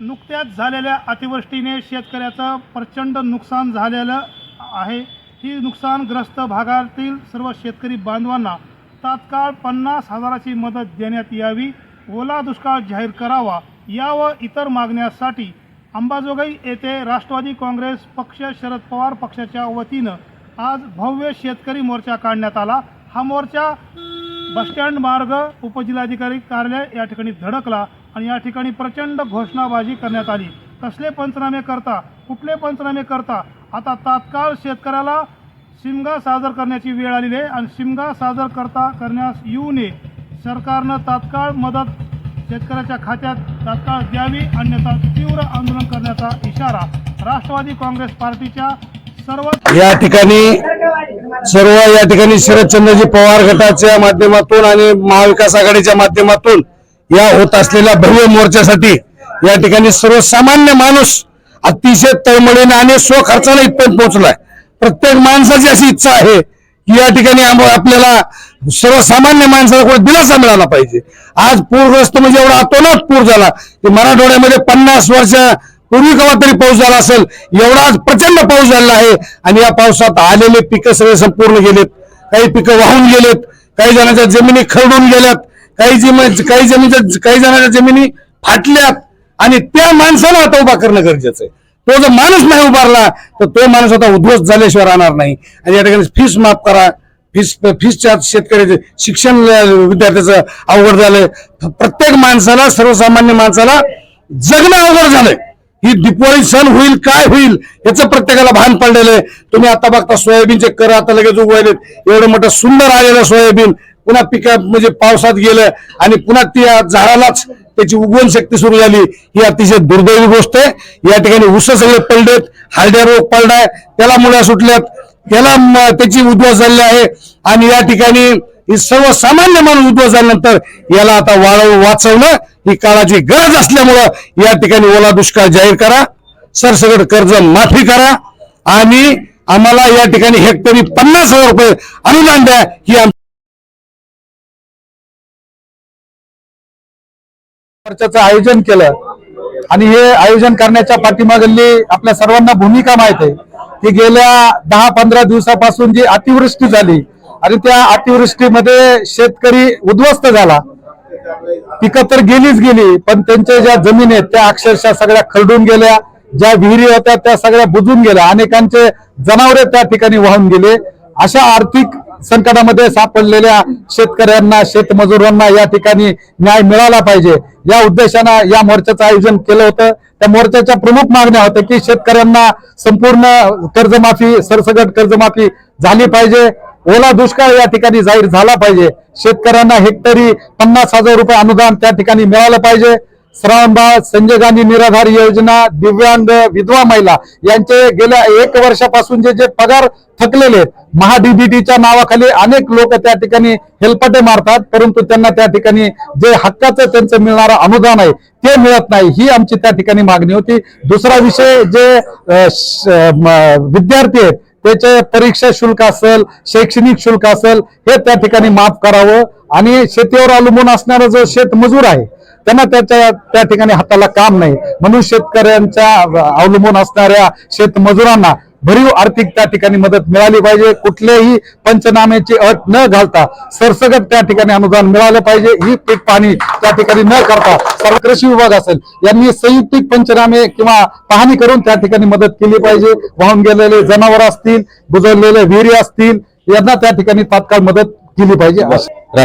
नुकत्याच झालेल्या अतिवृष्टीने शेतकऱ्याचं प्रचंड नुकसान झालेलं आहे. ही नुकसानग्रस्त भागातील सर्व शेतकरी बांधवांना तात्काळ पन्नास हजाराची मदत देण्यात यावी. ओला दुष्काळ जाहीर करावा या व इतर मागण्यासाठी अंबाजोगाई येथे राष्ट्रवादी काँग्रेस पक्ष शरद पवार पक्षाच्या वतीनं आज भव्य शेतकरी मोर्चा काढण्यात आला. हा मोर्चा बसस्टँड मार्ग उपजिल्हाधिकारी कार्यालय या ठिकाणी धडकला. आणि या ठिकाणी प्रचंड घोषणाबाजी करण्यात आली. कसले पंचनामे करता कुठले पंचनामे करता आता तात्काळ शेतकऱ्याला शिमगा सादर करण्याची वेळ आलेली आहे आणि शिमगा सादर करता करण्यास येऊ नये. सरकारनं तात्काळ मदत शेतकऱ्याच्या खात्यात तात्काळ द्यावी अन्यथा तीव्र आंदोलन करण्याचा इशारा राष्ट्रवादी काँग्रेस पार्टीच्या सर्व या ठिकाणी सर्व या ठिकाणी शरदचंद्रजी पवार गटाच्या माध्यमातून आणि महाविकास आघाडीच्या माध्यमातून या होत असलेल्या भव्य मोर्चासाठी या ठिकाणी सर्वसामान्य माणूस अतिशय तळमळीने आणि स्वखर्चाने इथपर्यंत पोहोचलाय. प्रत्येक माणसाची अशी इच्छा आहे की या ठिकाणी आम- आपल्याला सर्वसामान्य माणसाला कोणी दिलासा मिळाला पाहिजे. आज पूरग्रस्त म्हणजे एवढा अतोनात पूर झाला की मराठवाड्यामध्ये पन्नास वर्ष पूर्वी केव्हा तरी पाऊस झाला असेल एवढा आज प्रचंड पाऊस झालेला आहे आणि या पावसात आलेले पिकं सगळे संपूर्ण गेलेत. काही पिकं वाहून गेलेत काही जणांच्या जमिनी खरडून गेल्यात. काही जमीन काही जमीनच्या काही जणांच्या जमिनी फाटल्यात आणि त्या माणसाला आता उभा करणं गरजेचं आहे. तो जर माणूस नाही उभारला तर तो माणूस आता उद्ध्वस्त झाल्याशिवाय राहणार नाही. आणि या ठिकाणी फीस माफ करा. फीस फीसच्या शेतकऱ्याचे शिक्षण विद्यार्थ्याचं अवघड झालंय. प्रत्येक माणसाला सर्वसामान्य माणसाला जगणं अवघड झालंय. ही दिपावळी सण होईल काय होईल याचं प्रत्येकाला भान पडलेलं आहे. तुम्ही आता बघता सोयाबीनचे कर आता लगेच उगवायलेत. एवढं मोठं सुंदर आलेलं सोयाबीन. पुन्हा पिका म्हणजे पावसात गेलं आणि पुन्हा त्या झाडालाच त्याची उगवण शक्ती सुरू झाली. ही अतिशय दुर्दैवी गोष्ट आहे. या ठिकाणी उस सगळे पडलेत. हार्ड्या रोग पडलाय. त्याला मुळ्या सुटल्यात. त्याला त्याची उद्ध्वस्त झालेली आहे. आणि या ठिकाणी ही सर्वसामान्य माणूस उद्भव झाल्यानंतर याला आता वाळव वाचवणं ही काळाची गरज असल्यामुळं या ठिकाणी ओला दुष्काळ जाहीर करा. सरसकट कर्ज माफी करा. आणि आम्हाला या ठिकाणी हेक्टरी पन्नास हजार रुपये अनुदान द्या. ही मोर्चाचं आयोजन केलं. आणि हे आयोजन करण्याच्या पाठीमागली आपल्या सर्वांना भूमिका माहीत आहे. की गेल्या दहा पंधरा दिवसापासून जी अतिवृष्टी झाली आणि त्या अतिवृष्टीमध्ये शेतकरी उद्ध्वस्त झाला. पिकं तर गेलीच गेली पण त्यांच्या ज्या जमीन आहेत त्या अक्षरशः सगळ्या खरडून गेल्या ज्या विहिरी होत्या त्या सगळ्या बुजून गेल्या. अनेकांचे जनावरे त्या ठिकाणी वाहून गेले. अशा आर्थिक संकटामध्ये सापडलेल्या शेतकऱ्यांना शेतमजुरांना या ठिकाणी न्याय मिळाला पाहिजे. या उद्देशानं या मोर्चाचं आयोजन केलं होतं. त्या मोर्चाच्या प्रमुख मागण्या होत्या की शेतकऱ्यांना संपूर्ण कर्जमाफी सरसगट कर्जमाफी झाली पाहिजे. ओला दुष्काळ या ठिकाणी जाहीर झाला पाहिजे. शेतकऱ्यांना हेक्टरी पन्नास हजार रुपये अनुदान त्या ठिकाणी मिळालं पाहिजे. श्रावणबाळ संजय गांधी निराधार योजना दिव्यांग विधवा महिला यांचे गेल्या एक वर्षापासून जे जे पगार थकलेले आहेत महाडीबीटीच्या नावाखाली अनेक लोक त्या ठिकाणी हेलपाटे मारतात परंतु त्यांना त्या ठिकाणी जे हक्काचं त्यांचं मिळणारं अनुदान आहे ते मिळत नाही. ही आमची त्या ठिकाणी मागणी होती. दुसरा विषय जे विद्यार्थी आहेत त्याचे परीक्षा शुल्क असेल शैक्षणिक शुल्क असेल हे त्या ठिकाणी माफ करावं. आणि शेतीवर अवलंबून असणारा जो शेतमजूर आहे त्यांना त्याच्या त्या ठिकाणी हाताला काम नाही. म्हणून शेतकऱ्यांच्या अवलंबून असणाऱ्या शेतमजुरांना भरीव आर्थिक त्या ठिकाणी मदत मिळाली पाहिजे. कुठल्याही पंचनाम्याची अट न घालता सरसगट त्या ठिकाणी अनुदान मिळालं पाहिजे. ही पीक पाणी त्या ठिकाणी न करता सर्व कृषी विभाग असेल यांनी संयुक्तिक पंचनामे किंवा पाहणी करून त्या ठिकाणी मदत केली पाहिजे. वाहून गेलेले जनावर असतील बुजवलेले विहिरी असतील यांना त्या ठिकाणी तात्काळ मदत केली पाहिजे. राष्ट्र